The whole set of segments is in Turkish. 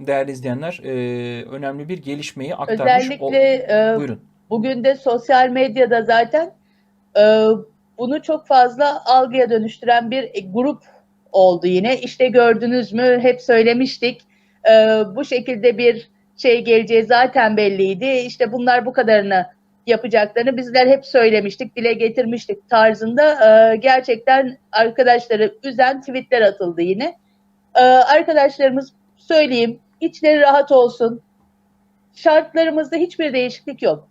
değerli izleyenler e, önemli bir gelişmeyi aktarmış. Özellikle ol- e, Buyurun. bugün de sosyal medyada zaten e, bunu çok fazla algıya dönüştüren bir grup oldu yine. İşte gördünüz mü hep söylemiştik. E, bu şekilde bir şey geleceği zaten belliydi. İşte bunlar bu kadarını yapacaklarını bizler hep söylemiştik, dile getirmiştik tarzında e, gerçekten arkadaşları üzen tweetler atıldı yine. E, arkadaşlarımız söyleyeyim, içleri rahat olsun. Şartlarımızda hiçbir değişiklik yok.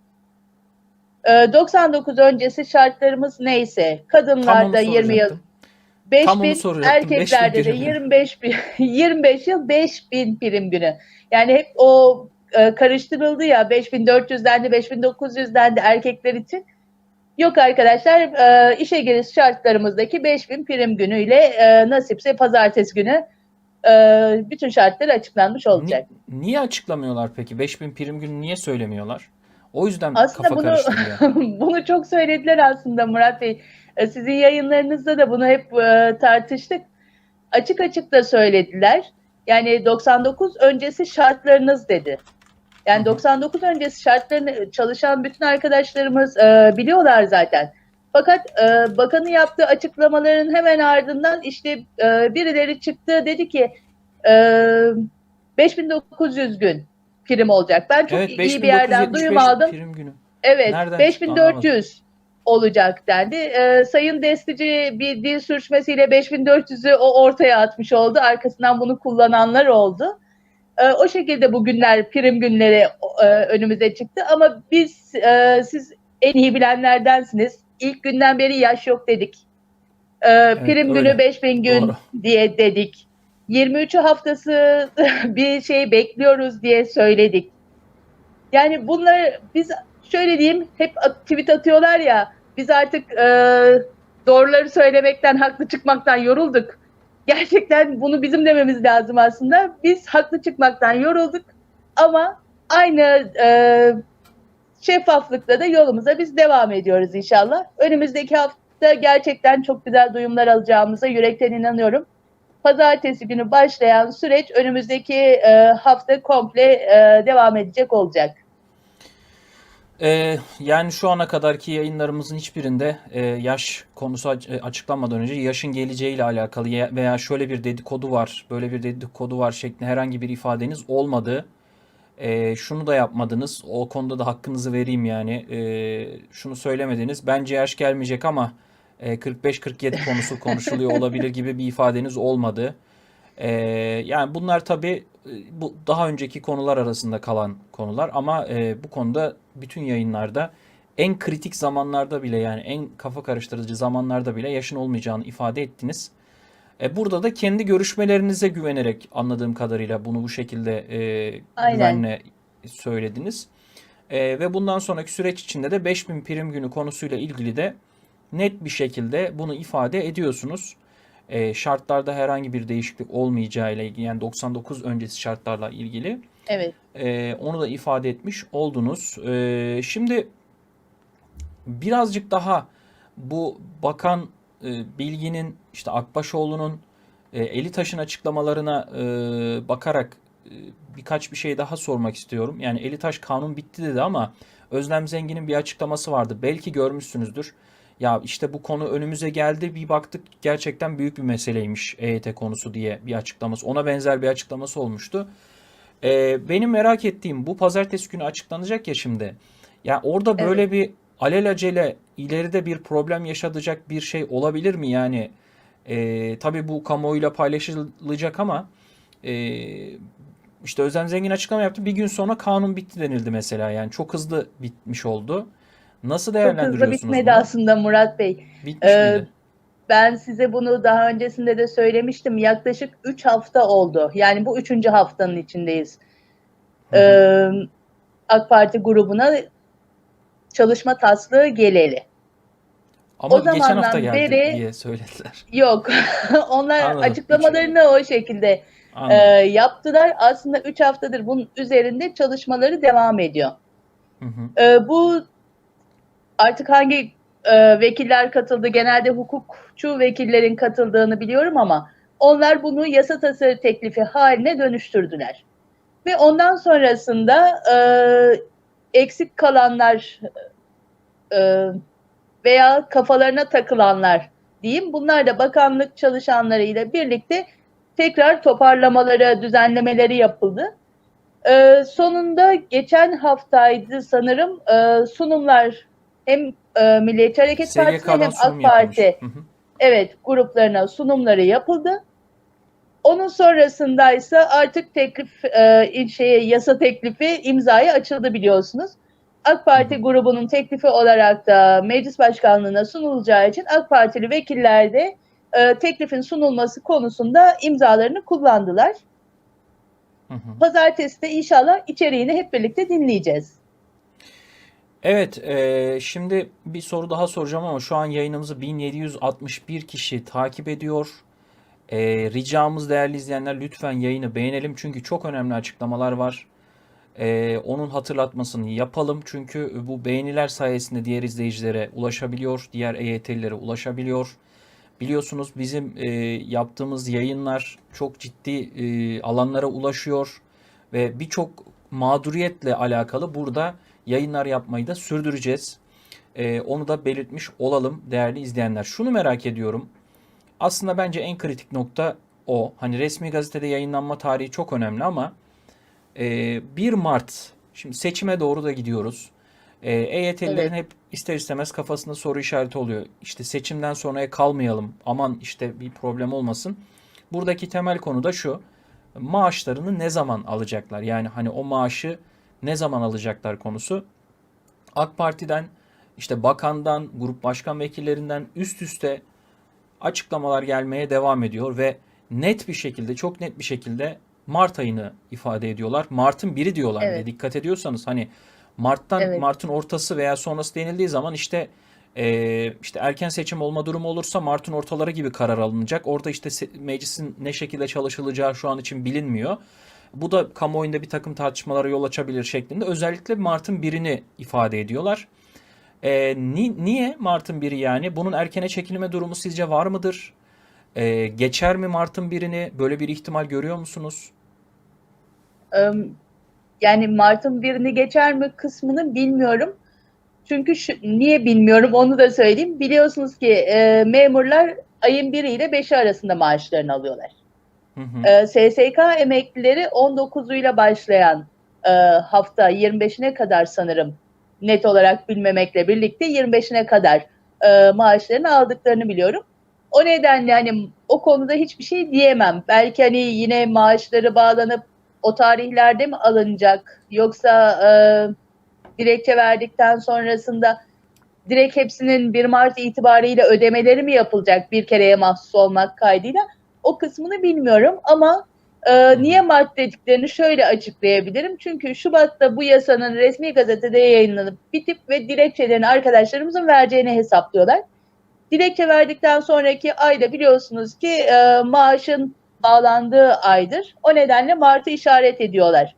E, 99 öncesi şartlarımız neyse, kadınlarda 20 yıl, soracaktım. 5 Tam onu bin, soracaktım, erkeklerde 5000 de prim. 25 bin, 25 yıl 5 bin prim günü. Yani hep o e, karıştırıldı ya 5400'den de 5900'den de erkekler için. Yok arkadaşlar e, işe giriş şartlarımızdaki 5000 prim günüyle e, nasipse pazartesi günü e, bütün şartlar açıklanmış olacak. Ni- niye açıklamıyorlar peki? 5000 prim günü niye söylemiyorlar? O yüzden Aslında kafa bunu bunu çok söylediler aslında Murat Bey. E, Sizin yayınlarınızda da bunu hep e, tartıştık. Açık açık da söylediler. Yani 99 öncesi şartlarınız dedi. Yani Hı hı. 99 öncesi şartlarını çalışan bütün arkadaşlarımız e, biliyorlar zaten. Fakat e, bakanın yaptığı açıklamaların hemen ardından işte e, birileri çıktı dedi ki e, 5900 gün prim olacak. Ben çok Evet iyi bir yerden 5975 duyum aldım. prim günü. Evet, Nereden çıktı 5400 olacak dendi. Ee, Sayın Destici bir dil sürçmesiyle 5400'ü o ortaya atmış oldu. Arkasından bunu kullananlar oldu. Ee, o şekilde bu günler prim günleri e, önümüze çıktı. Ama biz e, siz en iyi bilenlerdensiniz. İlk günden beri yaş yok dedik. Ee, prim öyle. günü 5000 gün Doğru. diye dedik. 23'ü haftası bir şey bekliyoruz diye söyledik. Yani bunları biz şöyle diyeyim hep tweet atıyorlar ya biz artık e, doğruları söylemekten haklı çıkmaktan yorulduk. Gerçekten bunu bizim dememiz lazım aslında. Biz haklı çıkmaktan yorulduk ama aynı e, şeffaflıkla da yolumuza biz devam ediyoruz inşallah. Önümüzdeki hafta gerçekten çok güzel duyumlar alacağımıza yürekten inanıyorum. Pazartesi günü başlayan süreç önümüzdeki e, hafta komple e, devam edecek olacak. Ee, yani şu ana kadarki yayınlarımızın hiçbirinde e, yaş konusu e, açıklanmadan önce yaşın geleceğiyle alakalı ya- veya şöyle bir dedikodu var, böyle bir dedikodu var şeklinde herhangi bir ifadeniz olmadı. Ee, şunu da yapmadınız. O konuda da hakkınızı vereyim yani. Ee, şunu söylemediniz. Bence yaş gelmeyecek ama e, 45-47 konusu konuşuluyor olabilir gibi bir ifadeniz olmadı. Ee, yani bunlar tabii e, bu daha önceki konular arasında kalan konular ama e, bu konuda bütün yayınlarda en kritik zamanlarda bile yani en kafa karıştırıcı zamanlarda bile yaşın olmayacağını ifade ettiniz. E, burada da kendi görüşmelerinize güvenerek anladığım kadarıyla bunu bu şekilde e, Aynen. güvenle söylediniz. E, ve bundan sonraki süreç içinde de 5000 prim günü konusuyla ilgili de net bir şekilde bunu ifade ediyorsunuz. E, şartlarda herhangi bir değişiklik olmayacağıyla ilgili yani 99 öncesi şartlarla ilgili Evet. e, onu da ifade etmiş oldunuz. E, şimdi birazcık daha bu bakan e, Bilgin'in işte Akbaşoğlu'nun e, Elitaş'ın açıklamalarına e, bakarak e, birkaç bir şey daha sormak istiyorum. Yani Elitaş kanun bitti dedi ama Özlem Zengin'in bir açıklaması vardı. Belki görmüşsünüzdür. Ya işte bu konu önümüze geldi bir baktık gerçekten büyük bir meseleymiş EYT konusu diye bir açıklaması. Ona benzer bir açıklaması olmuştu. Ee, benim merak ettiğim bu pazartesi günü açıklanacak ya şimdi. Ya orada Evet. böyle bir alelacele ileride bir problem yaşatacak bir şey olabilir mi? Yani e, tabii bu kamuoyuyla paylaşılacak ama e, işte Özlem Zengin açıklama yaptı. Bir gün sonra kanun bitti denildi mesela. Yani çok hızlı bitmiş oldu. Nasıl Çok hızlı değerlendiriyorsunuz bitmedi bunu? aslında Murat Bey. Bitmiş Ee, miydi? Ben size bunu daha öncesinde de söylemiştim. Yaklaşık 3 hafta oldu. Yani bu 3. haftanın içindeyiz. Hı hı. Ee, AK Parti grubuna çalışma taslığı geleli. Ama o geçen hafta geldi beri- diye söylediler. Yok. Onlar Anladım. açıklamalarını o şekilde e, yaptılar. Aslında 3 haftadır bunun üzerinde çalışmaları devam ediyor. Hı hı. E, bu artık hangi e, vekiller katıldı? Genelde hukukçu vekillerin katıldığını biliyorum ama Onlar bunu yasa tasarı teklifi haline dönüştürdüler. Ve ondan sonrasında e, eksik kalanlar e, veya kafalarına takılanlar diyeyim. Bunlar da bakanlık çalışanlarıyla birlikte tekrar toparlamaları, düzenlemeleri yapıldı. E, sonunda geçen haftaydı sanırım e, sunumlar hem e, Milliyetçi Hareket SGK'dan hem AK Parti yapılmış. Hı hı. evet gruplarına sunumları yapıldı. Onun sonrasındaysa artık teklif e, şeye yasa teklifi imzaya açıldı biliyorsunuz. AK Parti grubunun teklifi olarak da meclis başkanlığına sunulacağı için AK Partili vekiller de e, teklifin sunulması konusunda imzalarını kullandılar. Hı hı. Pazartesi de inşallah içeriğini hep birlikte dinleyeceğiz. Evet, eee, şimdi bir soru daha soracağım ama şu an yayınımızı 1761 kişi takip ediyor. Eee, ricamız değerli izleyenler lütfen yayını beğenelim çünkü çok önemli açıklamalar var. Eee, onun hatırlatmasını yapalım çünkü bu beğeniler sayesinde diğer izleyicilere ulaşabiliyor, diğer EYT'lilere ulaşabiliyor. Biliyorsunuz bizim eee, yaptığımız yayınlar çok ciddi eee, alanlara ulaşıyor ve birçok mağduriyetle alakalı burada yayınlar yapmayı da sürdüreceğiz. Eee, onu da belirtmiş olalım değerli izleyenler. Şunu merak ediyorum. Aslında bence en kritik nokta o. Hani resmi gazetede yayınlanma tarihi çok önemli ama eee 1 Mart, şimdi seçime doğru da gidiyoruz. Eee EYT'lilerin Evet. hep ister istemez kafasında soru işareti oluyor. İşte seçimden sonraya kalmayalım. Aman işte bir problem olmasın. Buradaki temel konu da şu. Maaşlarını ne zaman alacaklar? Yani hani o maaşı ne zaman alacaklar konusu. AK Parti'den, işte bakandan, grup başkan vekillerinden üst üste açıklamalar gelmeye devam ediyor ve net bir şekilde, çok net bir şekilde Mart ayını ifade ediyorlar. Mart'ın biri diyorlar Evet. Dikkat ediyorsanız hani Mart'tan Evet. Mart'ın ortası veya sonrası denildiği zaman işte eee, işte erken seçim olma durumu olursa Mart'ın ortaları gibi karar alınacak. Orada işte meclisin ne şekilde çalışılacağı şu an için bilinmiyor. Bu da kamuoyunda bir takım tartışmalara yol açabilir şeklinde. Özellikle Mart'ın birini ifade ediyorlar. Ee, ni- niye Mart'ın biri yani? Bunun erkene çekilme durumu sizce var mıdır? Ee, geçer mi Mart'ın birini? Böyle bir ihtimal görüyor musunuz? Yani Mart'ın birini geçer mi kısmını bilmiyorum. Çünkü şu, niye bilmiyorum onu da söyleyeyim. Biliyorsunuz ki e, memurlar ayın 1 ile 5'i arasında maaşlarını alıyorlar. Hı hı. E, SSK emeklileri 19'uyla başlayan e, hafta 25'ine kadar sanırım net olarak bilmemekle birlikte 25'ine kadar e, maaşlarını aldıklarını biliyorum. O nedenle hani o konuda hiçbir şey diyemem. Belki hani yine maaşları bağlanıp o tarihlerde mi alınacak yoksa e, dilekçe verdikten sonrasında direkt hepsinin 1 Mart itibariyle ödemeleri mi yapılacak bir kereye mahsus olmak kaydıyla o kısmını bilmiyorum ama e, niye Mart dediklerini şöyle açıklayabilirim. Çünkü Şubat'ta bu yasanın resmi gazetede yayınlanıp bitip ve dilekçelerini arkadaşlarımızın vereceğini hesaplıyorlar. Dilekçe verdikten sonraki ayda biliyorsunuz ki e, maaşın bağlandığı aydır. O nedenle Mart'ı işaret ediyorlar.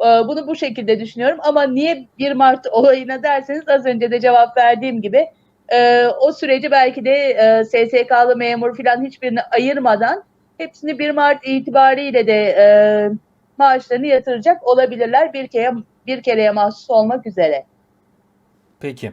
E, bunu bu şekilde düşünüyorum ama niye 1 Mart olayına derseniz az önce de cevap verdiğim gibi e, o süreci belki de e, SSK'lı memur falan hiçbirini ayırmadan hepsini 1 Mart itibariyle de e, maaşlarını yatıracak olabilirler bir kere bir kereye mahsus olmak üzere. Peki.